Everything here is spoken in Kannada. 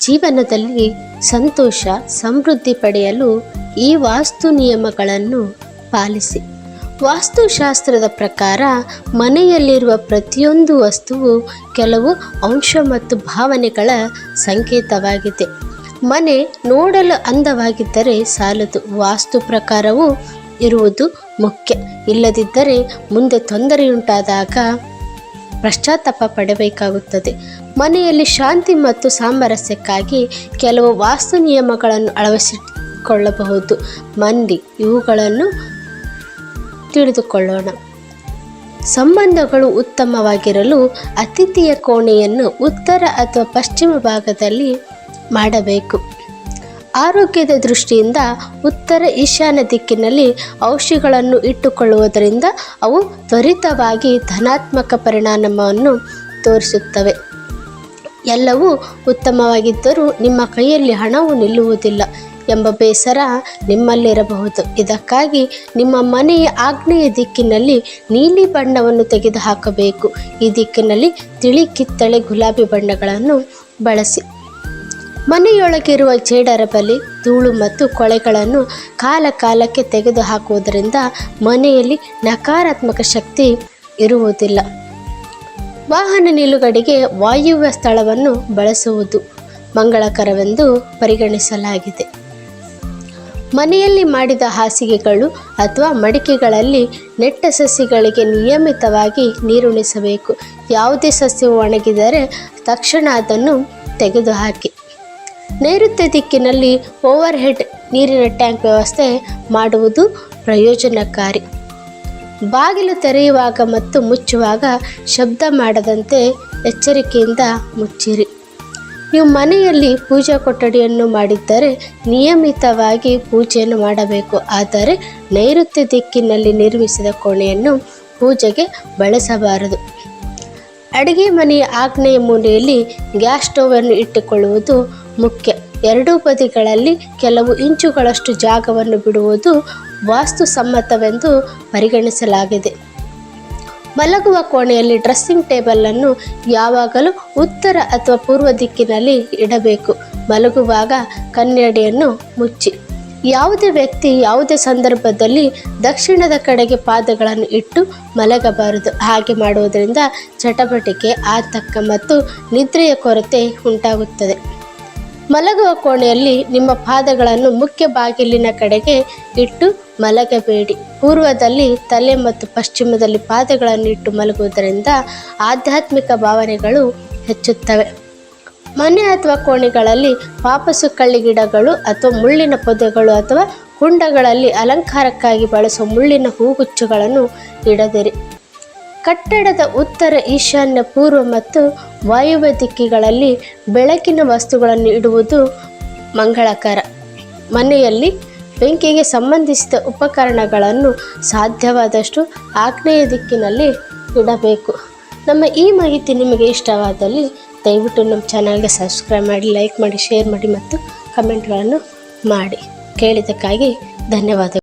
ಜೀವನದಲ್ಲಿ ಸಂತೋಷ, ಸಮೃದ್ಧಿ ಪಡೆಯಲು ಈ ವಾಸ್ತು ನಿಯಮಗಳನ್ನು ಪಾಲಿಸಿ. ವಾಸ್ತುಶಾಸ್ತ್ರದ ಪ್ರಕಾರ ಮನೆಯಲ್ಲಿರುವ ಪ್ರತಿಯೊಂದು ವಸ್ತುವು ಕೆಲವು ಅಂಶ ಮತ್ತು ಭಾವನೆಗಳ ಸಂಕೇತವಾಗಿದೆ. ಮನೆ ನೋಡಲು ಅಂದವಾಗಿದ್ದರೆ ಸಾಲದು. ವಾಸ್ತು ಪ್ರಕಾರವೂ ಇರುವುದು ಮುಖ್ಯ. ಇಲ್ಲದಿದ್ದರೆ ಮುಂದೆ ತೊಂದರೆಯುಂಟಾದಾಗ ಪಶ್ಚಾತ್ತಾಪ ಪಡಬೇಕಾಗುತ್ತದೆ. ಮನೆಯಲ್ಲಿ ಶಾಂತಿ ಮತ್ತು ಸಾಮರಸ್ಯಕ್ಕಾಗಿ ಕೆಲವು ವಾಸ್ತು ನಿಯಮಗಳನ್ನು ಅಳವಡಿಸಿಕೊಳ್ಳಬಹುದು. ಮಂದಿ, ಇವುಗಳನ್ನು ತಿಳಿದುಕೊಳ್ಳೋಣ. ಸಂಬಂಧಗಳು ಉತ್ತಮವಾಗಿರಲು ಅತಿಥಿಯ ಕೋಣೆಯನ್ನು ಉತ್ತರ ಅಥವಾ ಪಶ್ಚಿಮ ಭಾಗದಲ್ಲಿ ಮಾಡಬೇಕು. ಆರೋಗ್ಯದ ದೃಷ್ಟಿಯಿಂದ ಉತ್ತರ ಈಶಾನ್ಯ ದಿಕ್ಕಿನಲ್ಲಿ ಔಷಧಿಗಳನ್ನು ಇಟ್ಟುಕೊಳ್ಳುವುದರಿಂದ ಅವು ತ್ವರಿತವಾಗಿ ಧನಾತ್ಮಕ ಪರಿಣಾಮವನ್ನು ತೋರಿಸುತ್ತವೆ. ಎಲ್ಲವೂ ಉತ್ತಮವಾಗಿದ್ದರೂ ನಿಮ್ಮ ಕೈಯಲ್ಲಿ ಹಣವು ನಿಲ್ಲುವುದಿಲ್ಲ ಎಂಬ ಬೇಸರ ನಿಮ್ಮಲ್ಲಿರಬಹುದು. ಇದಕ್ಕಾಗಿ ನಿಮ್ಮ ಮನೆಯ ಆಗ್ನೇಯ ದಿಕ್ಕಿನಲ್ಲಿ ನೀಲಿ ಬಣ್ಣವನ್ನು ತೆಗೆದುಹಾಕಬೇಕು. ಈ ದಿಕ್ಕಿನಲ್ಲಿ ತಿಳಿ ಕಿತ್ತಳೆ ಗುಲಾಬಿ ಬಣ್ಣಗಳನ್ನು ಬಳಸಿ. ಮನೆಯೊಳಗಿರುವ ಜೇಡರ ಬಲಿ ಧೂಳು ಮತ್ತು ಕೊಳೆಗಳನ್ನು ಕಾಲ ಕಾಲಕ್ಕೆ ತೆಗೆದುಹಾಕುವುದರಿಂದ ಮನೆಯಲ್ಲಿ ನಕಾರಾತ್ಮಕ ಶಕ್ತಿ ಇರುವುದಿಲ್ಲ. ವಾಹನ ನಿಲುಗಡೆಗೆ ವಾಯುವ್ಯ ಸ್ಥಳವನ್ನು ಬಳಸುವುದು ಮಂಗಳಕರವೆಂದು ಪರಿಗಣಿಸಲಾಗಿದೆ. ಮನೆಯಲ್ಲಿ ಮಾಡಿದ ಹಾಸಿಗೆಗಳು ಅಥವಾ ಮಡಿಕೆಗಳಲ್ಲಿ ನೆಟ್ಟ ಸಸ್ಯಗಳಿಗೆ ನಿಯಮಿತವಾಗಿ ನೀರುಣಿಸಬೇಕು ಯಾವುದೇ ಸಸ್ಯವು ಒಣಗಿದರೆ ತಕ್ಷಣ ಅದನ್ನು ತೆಗೆದುಹಾಕಿ. ನೈಋತ್ಯ ದಿಕ್ಕಿನಲ್ಲಿ ಓವರ್ ಹೆಡ್ ನೀರಿನ ಟ್ಯಾಂಕ್ ವ್ಯವಸ್ಥೆ ಮಾಡುವುದು ಪ್ರಯೋಜನಕಾರಿ. ಬಾಗಿಲು ತೆರೆಯುವಾಗ ಮತ್ತು ಮುಚ್ಚುವಾಗ ಶಬ್ದ ಮಾಡದಂತೆ ಎಚ್ಚರಿಕೆಯಿಂದ ಮುಚ್ಚಿರಿ. ನೀವು ಮನೆಯಲ್ಲಿ ಪೂಜಾ ಕೊಠಡಿಯನ್ನು ಮಾಡಿದ್ದರೆ ನಿಯಮಿತವಾಗಿ ಪೂಜೆಯನ್ನು ಮಾಡಬೇಕು. ಆದರೆ ನೈಋತ್ಯ ದಿಕ್ಕಿನಲ್ಲಿ ನಿರ್ಮಿಸಿದ ಕೋಣೆಯನ್ನು ಪೂಜೆಗೆ ಬಳಸಬಾರದು. ಅಡುಗೆ ಮನೆಯ ಆಗ್ನೇಯ ಮೂಲೆಯಲ್ಲಿ ಗ್ಯಾಸ್ ಸ್ಟೋವನ್ನು ಇಟ್ಟುಕೊಳ್ಳುವುದು ಮುಖ್ಯ. ಎರಡೂ ಬದಿಗಳಲ್ಲಿ ಕೆಲವು ಇಂಚುಗಳಷ್ಟು ಜಾಗವನ್ನು ಬಿಡುವುದು ವಾಸ್ತುಸಮ್ಮತವೆಂದು ಪರಿಗಣಿಸಲಾಗಿದೆ. ಮಲಗುವ ಕೋಣೆಯಲ್ಲಿ ಡ್ರೆಸ್ಸಿಂಗ್ ಟೇಬಲನ್ನು ಯಾವಾಗಲೂ ಉತ್ತರ ಅಥವಾ ಪೂರ್ವ ದಿಕ್ಕಿನಲ್ಲಿ ಇಡಬೇಕು. ಮಲಗುವಾಗ ಕನ್ನಡಿಯನ್ನು ಮುಚ್ಚಿ. ಯಾವುದೇ ವ್ಯಕ್ತಿ ಯಾವುದೇ ಸಂದರ್ಭದಲ್ಲಿ ದಕ್ಷಿಣದ ಕಡೆಗೆ ಪಾದಗಳನ್ನು ಇಟ್ಟು ಮಲಗಬಾರದು. ಹಾಗೆ ಮಾಡುವುದರಿಂದ ಚಟಪಟಿಕೆ ಆತಂಕ ಮತ್ತು ನಿದ್ರೆಯ ಕೊರತೆ ಉಂಟಾಗುತ್ತದೆ. ಮಲಗುವ ಕೋಣೆಯಲ್ಲಿ ನಿಮ್ಮ ಪಾದಗಳನ್ನು ಮುಖ್ಯ ಬಾಗಿಲಿನ ಕಡೆಗೆ ಇಟ್ಟು ಮಲಗಬೇಡಿ. ಪೂರ್ವದಲ್ಲಿ ತಲೆ ಮತ್ತು ಪಶ್ಚಿಮದಲ್ಲಿ ಪಾದಗಳನ್ನು ಇಟ್ಟು ಮಲಗುವುದರಿಂದ ಆಧ್ಯಾತ್ಮಿಕ ಭಾವನೆಗಳು ಹೆಚ್ಚುತ್ತವೆ. ಮನೆ ಅಥವಾ ಕೋಣೆಗಳಲ್ಲಿ ವಾಪಸು ಕಳ್ಳಿ ಗಿಡಗಳು ಅಥವಾ ಮುಳ್ಳಿನ ಪೊದೆಗಳು ಅಥವಾ ಕುಂಡಗಳಲ್ಲಿ ಅಲಂಕಾರಕ್ಕಾಗಿ ಬಳಸುವ ಮುಳ್ಳಿನ ಹೂಗುಚ್ಚುಗಳನ್ನು ಇಡದಿರಿ. ಕಟ್ಟಡದ ಉತ್ತರ ಈಶಾನ್ಯ ಪೂರ್ವ ಮತ್ತು ವಾಯುವ್ಯ ದಿಕ್ಕಿಗಳಲ್ಲಿ ಬೆಳಕಿನ ವಸ್ತುಗಳನ್ನು ಇಡುವುದು ಮಂಗಳಕರ. ಮನೆಯಲ್ಲಿ ಬೆಂಕಿಗೆ ಸಂಬಂಧಿಸಿದ ಉಪಕರಣಗಳನ್ನು ಸಾಧ್ಯವಾದಷ್ಟು ಆಗ್ನೇಯ ದಿಕ್ಕಿನಲ್ಲಿ ಇಡಬೇಕು. ನಮ್ಮ ಈ ಮಾಹಿತಿ ನಿಮಗೆ ಇಷ್ಟವಾದಲ್ಲಿ ದಯವಿಟ್ಟು ನಮ್ಮ ಚಾನಲ್ಗೆ ಸಬ್ಸ್ಕ್ರೈಬ್ ಮಾಡಿ, ಲೈಕ್ ಮಾಡಿ, ಶೇರ್ ಮಾಡಿ ಮತ್ತು ಕಮೆಂಟ್ಗಳನ್ನು ಮಾಡಿ. ಕೇಳಿದ್ದಕ್ಕಾಗಿ ಧನ್ಯವಾದಗಳು.